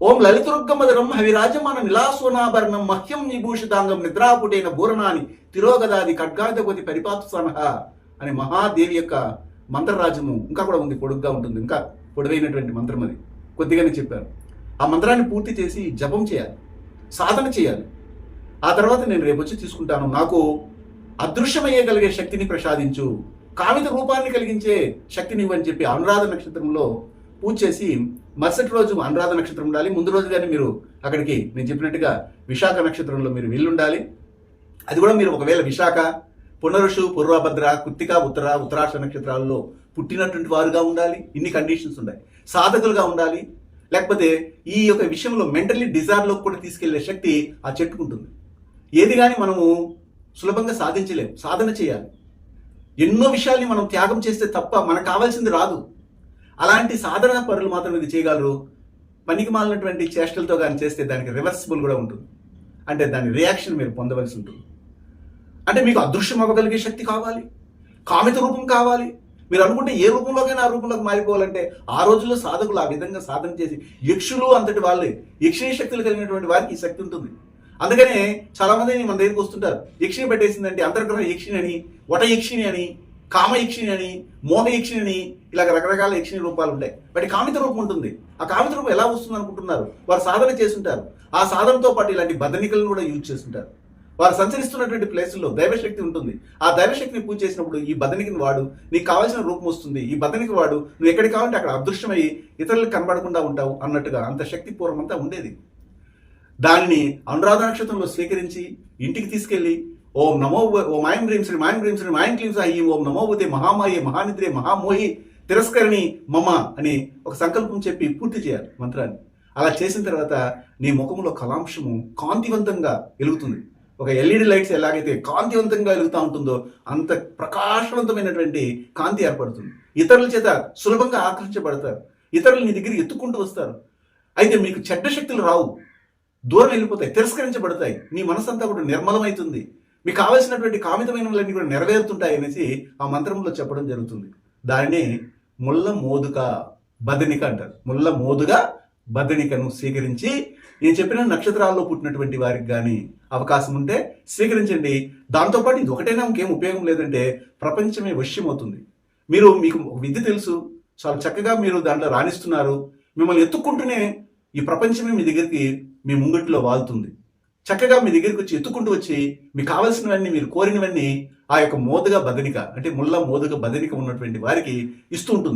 ఓం లలితుర్గమధరం హవిరాజమాన నిలాసోనాభరణం మహ్యం విభూషితాంగం నిద్రాపుటైన బూరణాని తిరోగదాది ఖడ్గాధిపతి పరిపాతు సనహ అనే మహాదేవి యొక్క మంత్రరాజము ఇంకా కూడా ఉంది పొడుగ్గా ఉంటుంది ఇంకా పొడవైనటువంటి మంత్రం అది. కొద్దిగానే చెప్పారు. ఆ మంత్రాన్ని పూర్తి చేసి జపం చేయాలి సాధన చేయాలి. ఆ తర్వాత నేను రేపు వచ్చి తీసుకుంటాను. నాకు అదృశ్యమయ్యగలిగే శక్తిని ప్రసాదించు కామిత రూపాన్ని కలిగించే శక్తిని ఇవ్వని చెప్పి అనురాధ నక్షత్రంలో పూజ చేసి మరుసటి రోజు అనురాధ నక్షత్రం ఉండాలి. ముందు రోజు కానీ మీరు అక్కడికి నేను చెప్పినట్టుగా విశాఖ నక్షత్రంలో మీరు వెళ్ళుండాలి. అది కూడా మీరు ఒకవేళ విశాఖ పునరుషు పూర్వభద్ర కుత్తిక ఉత్తర ఉత్తరాష్ట్ర నక్షత్రాల్లో పుట్టినటువంటి వారుగా ఉండాలి. ఇన్ని కండిషన్స్ ఉన్నాయి. సాధకులుగా ఉండాలి. లేకపోతే ఈ యొక్క విషయంలో మెంటలీ డిజార్లోకి కూడా తీసుకెళ్ళే శక్తి ఆ చెట్టుకుంటుంది. ఏది కానీ మనము సులభంగా సాధించలేము సాధన చేయాలి. ఎన్నో విషయాల్ని మనం త్యాగం చేస్తే తప్ప మనకు కావాల్సింది రాదు. అలాంటి సాధారణ పరులు మాత్రం ఇది చేయగలరు. పనికి మాలినటువంటి చేష్టలతో కానీ చేస్తే దానికి రివర్సిబుల్ కూడా ఉంటుంది. అంటే దాని రియాక్షన్ మీరు పొందవలసి ఉంటుంది. అంటే మీకు అదృశ్యం అవ్వగలిగే శక్తి కావాలి. కామిత రూపం కావాలి. మీరు అనుకుంటే ఏ రూపంలోకైనా ఆ రూపంలోకి మారిపోవాలంటే ఆ రోజుల్లో సాధకులు ఆ విధంగా సాధన చేసి యక్షులు అంతటి వాళ్ళే. యక్షిణీ శక్తులు కలిగినటువంటి వారికి ఈ శక్తి ఉంటుంది. అందుకనే చాలా మంది మన దగ్గరికి వస్తుంటారు. యక్షిణి పెట్టేసిందంటే అంతర్గ్రహ యక్షిణి అని వట యక్షిణి అని కామయక్షిణి అని మోహయక్షిణి అని ఇలాగ రకరకాల యక్షిణి రూపాలు ఉంటాయి. వాటి కామిత రూపం ఉంటుంది. ఆ కామిత రూపం ఎలా వస్తుంది అనుకుంటున్నారు? వారు సాధన చేస్తుంటారు. ఆ సాధనతో పాటు ఇలాంటి బదనికలను కూడా యూజ్ చేస్తుంటారు. వారు సంచరిస్తున్నటువంటి ప్లేసుల్లో దైవశక్తి ఉంటుంది. ఆ దైవశక్తిని పూజ చేసినప్పుడు ఈ బదనికిని వాడు నీకు కావాల్సిన రూపం వస్తుంది. ఈ బదనికి వాడు నువ్వు ఎక్కడికి కావాలంటే అక్కడ అదృశ్యమై ఇతరులకు కనబడకుండా ఉంటావు అన్నట్టుగా అంత శక్తి పూర్వం అంతా ఉండేది. దానిని అనురాధ నక్షత్రంలో స్వీకరించి ఇంటికి తీసుకెళ్ళి ఓం నమో ఓ మాయం హ్రీం శ్రీ మాయం హ్రీం శ్రీ మాయం క్లీం సాయి ఓం నమోభూతే మహామాయే మహానిద్రే మహామోహి తిరస్కరణి మమ అని ఒక సంకల్పం చెప్పి పూర్తి చేయాలి మంత్రాన్ని. అలా చేసిన తర్వాత నీ ముఖంలో కలాంశము కాంతివంతంగా వెలుగుతుంది. ఒక ఎల్ఈడి లైట్స్ ఎలాగైతే కాంతివంతంగా వెలుగుతూ ఉంటుందో అంత ప్రకాశవంతమైనటువంటి కాంతి ఏర్పడుతుంది. ఇతరుల చేత సులభంగా ఆకర్షించబడతారు. ఇతరులు నీ దగ్గర ఎత్తుకుంటూ వస్తారు. అయితే మీకు చెడ్డ శక్తులు రావు. దూరం వెళ్ళిపోతాయి తిరస్కరించబడతాయి. నీ మనసంతా కూడా నిర్మలమవుతుంది. మీకు కావలసినటువంటి కామితమైనవన్నీ కూడా నెరవేరుతుంటాయి అనేసి ఆ మంత్రంలో చెప్పడం జరుగుతుంది. దానిని ముల్ల మోదుక బదనిక అంటారు. ముల్ల మోదుగా బదనికను స్వీకరించి నేను చెప్పిన నక్షత్రాల్లో పుట్టినటువంటి వారికి కానీ అవకాశం ఉంటే స్వీకరించండి. దాంతోపాటు ఇది ఒకటైనా ఇంకేం ఉపయోగం లేదంటే ప్రపంచమే వశ్యమవుతుంది. మీరు మీకు విద్య తెలుసు. చాలా చక్కగా మీరు దాంట్లో రాణిస్తున్నారు. మిమ్మల్ని ఎత్తుక్కుంటూనే ఈ ప్రపంచమే మీ దగ్గరికి మీ ముంగట్లో వాలుతుంది చక్కగా మీ దగ్గరికి వచ్చి ఎత్తుకుంటూ వచ్చి మీకు కావలసినవన్నీ మీరు కోరినవన్నీ ఆ యొక్క మోదుగా బదనిక అంటే ముళ్ళ మోదుగా బదనిక ఉన్నటువంటి వారికి ఇస్తూ ఉంటుంది.